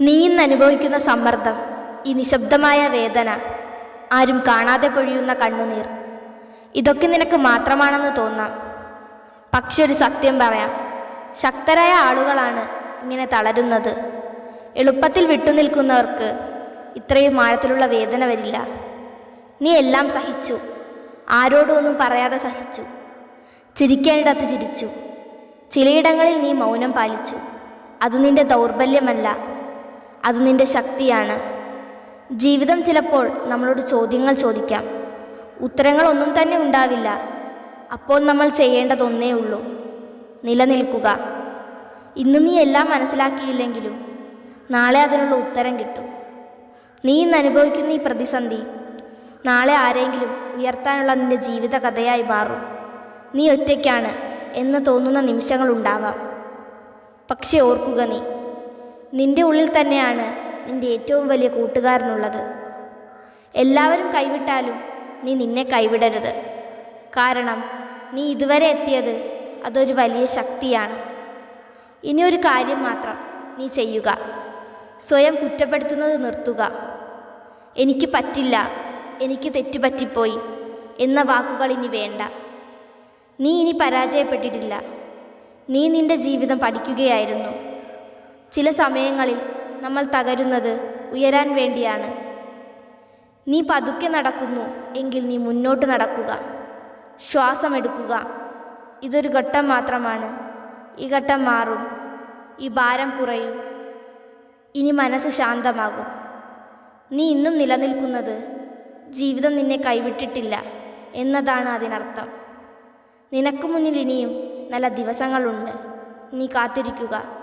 നീ ഇന്ന് അനുഭവിക്കുന്ന സമ്മർദ്ദം ഈ നിശബ്ദമായ വേദന ആരും കാണാതെ പൊഴിയുന്ന കണ്ണുനീർ. ഇതൊക്കെ നിനക്ക് മാത്രമാണെന്ന് തോന്നാം. പക്ഷെ ഒരു സത്യം പറയാം. ശക്തരായ ആളുകളാണ് ഇങ്ങനെ തളരുന്നത്. എളുപ്പത്തിൽ വിട്ടുനിൽക്കുന്നവർക്ക് ഇത്രയും ആഴത്തിലുള്ള വേദന വരില്ല. നീ എല്ലാം സഹിച്ചു. ആരോടും ഒന്നും പറയാതെ സഹിച്ചു. ചിരിക്കേണ്ടിടത്ത് ചിരിച്ചു. ചിലയിടങ്ങളിൽ നീ മൗനം പാലിച്ചു. അത് നിന്റെ ദൗർബല്യമല്ല. അത് നിന്റെ ശക്തിയാണ്. ജീവിതം ചിലപ്പോൾ നമ്മളോട് ചോദ്യങ്ങൾ ചോദിക്കാം. ഉത്തരങ്ങളൊന്നും തന്നെ ഉണ്ടാവില്ല. അപ്പോൾ നമ്മൾ ചെയ്യേണ്ടതൊന്നേ ഉള്ളൂ. നിലനിൽക്കുക. ഇന്ന് നീ എല്ലാം മനസ്സിലാക്കിയില്ലെങ്കിലും നാളെ അതിനുള്ള ഉത്തരം കിട്ടും. നീ ഇന്ന് അനുഭവിക്കുന്ന ഈ പ്രതിസന്ധി നാളെ ആരെങ്കിലും ഉയർത്താനുള്ള നിന്റെ ജീവിത കഥയായി മാറും. നീ ഒറ്റയ്ക്കാണ് എന്ന് തോന്നുന്ന നിമിഷങ്ങളുണ്ടാവാം പക്ഷെ ഓർക്കുക നീ നിന്റെ ഉള്ളിൽ തന്നെയാണ് നിന്റെ ഏറ്റവും വലിയ കൂട്ടുകാരനുള്ളത്. എല്ലാവരും കൈവിട്ടാലും നീ നിന്നെ കൈവിടരുത്. കാരണം നീ ഇതുവരെ എത്തിയത് അതൊരു വലിയ ശക്തിയാണ്. ഇനിയൊരു കാര്യം മാത്രം നീ ചെയ്യുക. സ്വയം കുറ്റപ്പെടുത്തുന്നത് നിർത്തുക. എനിക്ക് പറ്റില്ല എനിക്ക് തെറ്റുപറ്റിപ്പോയി എന്ന വാക്കുകൾ ഇനി വേണ്ട. നീ ഇനി പരാജയപ്പെട്ടിട്ടില്ല. നീ നിന്റെ ജീവിതം പഠിക്കുകയായിരുന്നു. ചില സമയങ്ങളിൽ നമ്മൾ തകരുന്നത് ഉയരാൻ വേണ്ടിയാണ്. നീ പതുക്കെ നടക്കുന്നു എങ്കിൽ നീ മുന്നോട്ട് നടക്കുക. ശ്വാസമെടുക്കുക. ഇതൊരു ഘട്ടം മാത്രമാണ്. ഈ ഘട്ടം മാറും. ഈ ഭാരം കുറയും. ഇനി മനസ്സ് ശാന്തമാകും. നീ ഇന്നും നിലനിൽക്കുന്നത് ജീവിതം നിന്നെ കൈവിട്ടിട്ടില്ല എന്നതാണ് അതിനർത്ഥം. നിനക്ക് മുന്നിൽ ഇനിയും നല്ല ദിവസങ്ങളുണ്ട്. നീ കാത്തിരിക്കുക.